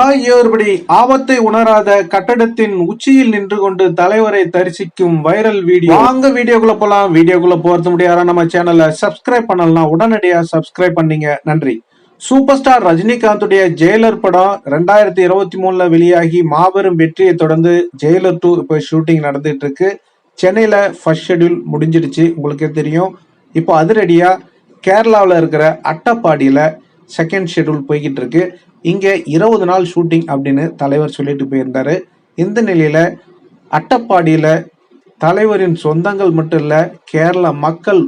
ஆகியோர்படி ஆபத்தை உணராத கட்டடத்தின் உச்சியில் நின்று கொண்டு தலைவரை தரிசிக்கும் வைரல் வீடியோ. வாங்க வீடியோக்குள்ள போலாம். வீடியோக்குள்ள போறது முடியாத. நம்ம சேனலை சப்ஸ்கிரைப் பண்ணலாம் உடனடியா சப்ஸ்கிரைப் பண்ணீங்க. நன்றி. சூப்பர் ஸ்டார் ரஜினிகாந்துடைய ஜெயிலர் படம் ரெண்டாயிரத்தி இருபத்தி மூணுல வெளியாகி மாபெரும் வெற்றியை தொடர்ந்து ஜெயிலர் டூ இப்போ ஷூட்டிங் நடந்துட்டு இருக்கு சென்னையில ஃபர்ஸ்ட் ஷெட்யூல் முடிஞ்சிடுச்சு. உங்களுக்கே தெரியும். இப்போ அதிரடியா கேரளாவில் இருக்கிற அட்டப்பாடியில செகண்ட் ஷெட்யூல் போய்கிட்டு இருக்கு இங்கே இருபது நாள் ஷூட்டிங் அப்படின்னு தலைவர் சொல்லிட்டு போயிருந்தாரு. இந்த நிலையில் அட்டப்பாடியில் தலைவரின் சொந்தங்கள் மட்டும் இல்லை கேரள மக்கள்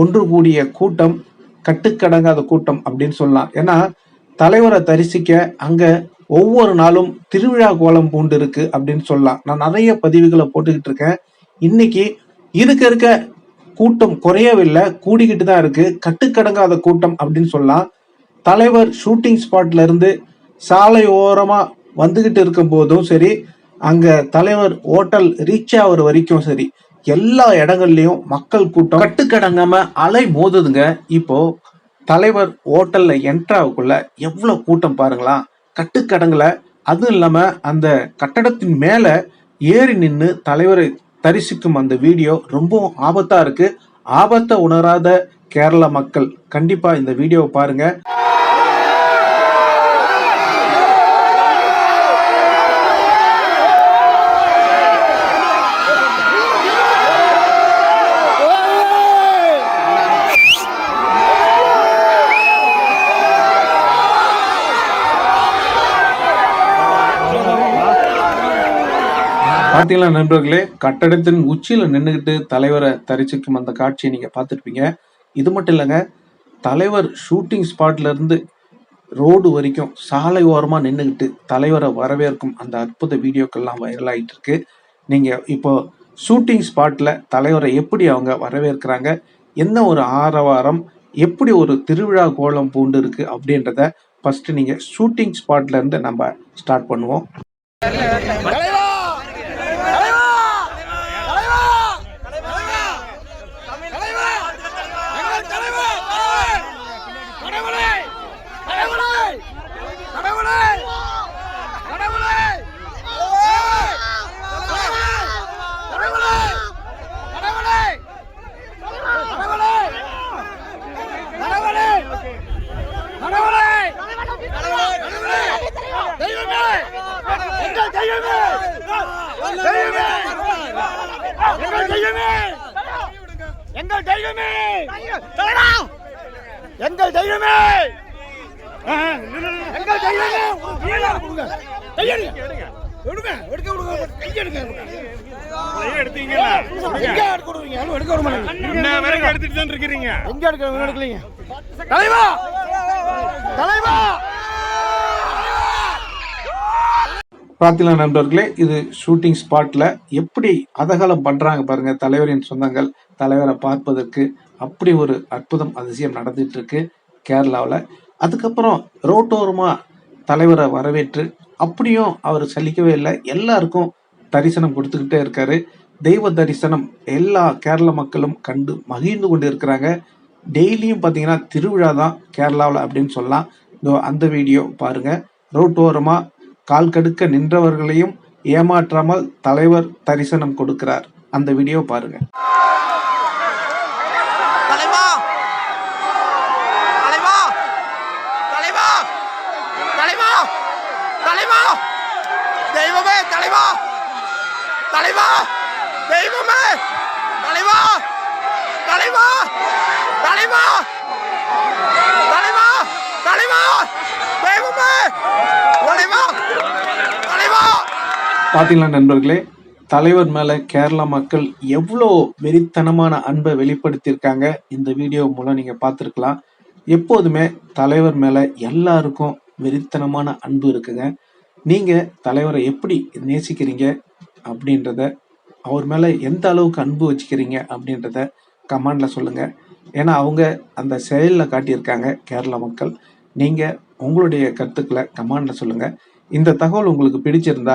ஒன்று கூடிய கூட்டம் கட்டுக்கடங்காத கூட்டம் அப்படின்னு சொல்லலாம். ஏன்னா தலைவரை தரிசிக்க அங்கே ஒவ்வொரு நாளும் திருவிழா கோலம் பூண்டு இருக்கு அப்படின்னு சொல்லலாம். நான் நிறைய பதிவுகளை போட்டுக்கிட்டு இருக்கேன். இன்னைக்கு இருக்க இருக்க கூட்டம் குறையவில்லை கூடிக்கிட்டு தான் இருக்கு. கட்டுக்கடங்காத கூட்டம் அப்படின்னு சொல்லலாம். தலைவர் ஷூட்டிங் ஸ்பாட்ல இருந்து சாலை ஓரமாக வந்துகிட்டு இருக்கும் போதும் சரி அங்க தலைவர் ஹோட்டல் ரீச் ஆகுற வரைக்கும் சரி எல்லா இடங்கள்லயும் மக்கள் கூட்டம் கட்டுக்கடங்காம அலை மோதுதுங்க. இப்போ தலைவர் ஹோட்டல்ல என்ட்ராவுக்குள்ள எவ்வளவு கூட்டம் பாருங்களா? கட்டுக்கடங்கல அதுவும் இல்லாம அந்த கட்டடத்தின் மேல ஏறி நின்று தலைவரை தரிசிக்கும் அந்த வீடியோ ரொம்பவும் ஆபத்தா இருக்கு. ஆபத்தை உணராத கேரள மக்கள் கண்டிப்பா இந்த வீடியோவை பாருங்க. பார்த்தீங்களா நண்பர்களே? கட்டடத்தின் உச்சியில் நின்றுக்கிட்டு தலைவரை தரிசிக்கும் அந்த காட்சியை நீங்கள் பார்த்துருப்பீங்க. இது மட்டும் இல்லைங்க தலைவர் ஷூட்டிங் ஸ்பாட்லேருந்து ரோடு வரைக்கும் சாலை ஓரமாக நின்றுக்கிட்டு தலைவரை வரவேற்கும் அந்த அற்புத வீடியோக்கள்லாம் வைரல் ஆகிட்டு இருக்கு நீங்கள் இப்போ ஷூட்டிங் ஸ்பாட்டில் தலைவரை எப்படி அவங்க வரவேற்கிறாங்க என்ன ஒரு ஆரவாரம் எப்படி ஒரு திருவிழா கோலம் பூண்டு இருக்கு அப்படின்றத ஃபர்ஸ்ட் நீங்கள் ஷூட்டிங் ஸ்பாட்லேருந்து நம்ம ஸ்டார்ட் பண்ணுவோம். எங்கள் தெய்வமே எங்கள் தெய்வமே எங்கள் தெய்வமே கொடுங்க கையெடுங்க எடுங்க எடுக்க விடுங்க. கையெடுங்க எடுத்தீங்களா எங்க எடுக்க விடுவீங்க. யாரும் எடுக்க விட மாட்டேங்க வரைக்கும் எடுத்துட்டு தான் இருக்கிறீங்க எங்க எடுக்க எடுக்கலீங்க? தலைவா! தலைவா! பார்த்தீங்களா நண்பர்களே இது ஷூட்டிங் ஸ்பாட்டில் எப்படி அதகலம் பண்ணுறாங்க பாருங்கள் தலைவரின் சொந்தங்கள் தலைவரை பார்ப்பதற்கு அப்படி ஒரு அற்புதம் அதிசயம் நடந்துட்டு இருக்கு கேரளாவில். அதுக்கப்புறம் ரோட்டோரமாக தலைவரை வரவேற்று அப்படியும் அவர் சலிக்கவே இல்லை. எல்லாருக்கும் தரிசனம் கொடுத்துக்கிட்டே இருக்காரு. தெய்வ தரிசனம் எல்லா கேரள மக்களும் கண்டு மகிழ்ந்து கொண்டு இருக்கிறாங்க டெய்லியும் பார்த்தீங்கன்னா திருவிழா தான் கேரளாவில் அப்படின்னு சொல்லலாம். இதோ அந்த வீடியோ பாருங்கள் ரோட்டோரமாக கால் கடுக்க நின்றவர்களையும் ஏமாற்றாமல் தலைவர் தரிசனம் கொடுக்கிறார். அந்த வீடியோ பாருங்க. தலைவா! தலைவா! தலைவா! தலைவா! தலைவா! தெய்வமே தலைவா! தலைவா! தெய்வமே! தலைவா! தலைவா! தலைவா தலைவா தெய்வமே தலைவா தலைவா பார்த்தீங்களா நண்பர்களே? தலைவர் மேலே கேரளா மக்கள் எவ்வளோ வெறித்தனமான அன்பை வெளிப்படுத்தியிருக்காங்க. இந்த வீடியோ மூலம் நீங்கள் பார்த்துருக்கலாம். எப்போதுமே தலைவர் மேலே எல்லாருக்கும் வெறித்தனமான அன்பு இருக்குங்க. நீங்கள் தலைவரை எப்படி நேசிக்கிறீங்க அப்படின்றத அவர் மேலே எந்த அளவுக்கு அன்பு வச்சுக்கிறீங்க அப்படின்றத கமாண்டில் சொல்லுங்கள் ஏன்னா அவங்க அந்த செயலில் காட்டியிருக்காங்க கேரளா மக்கள். நீங்கள் உங்களுடைய கருத்துக்களை கமெண்ட்ல சொல்லுங்கள் இந்த தகவல் உங்களுக்கு பிடிச்சிருந்தா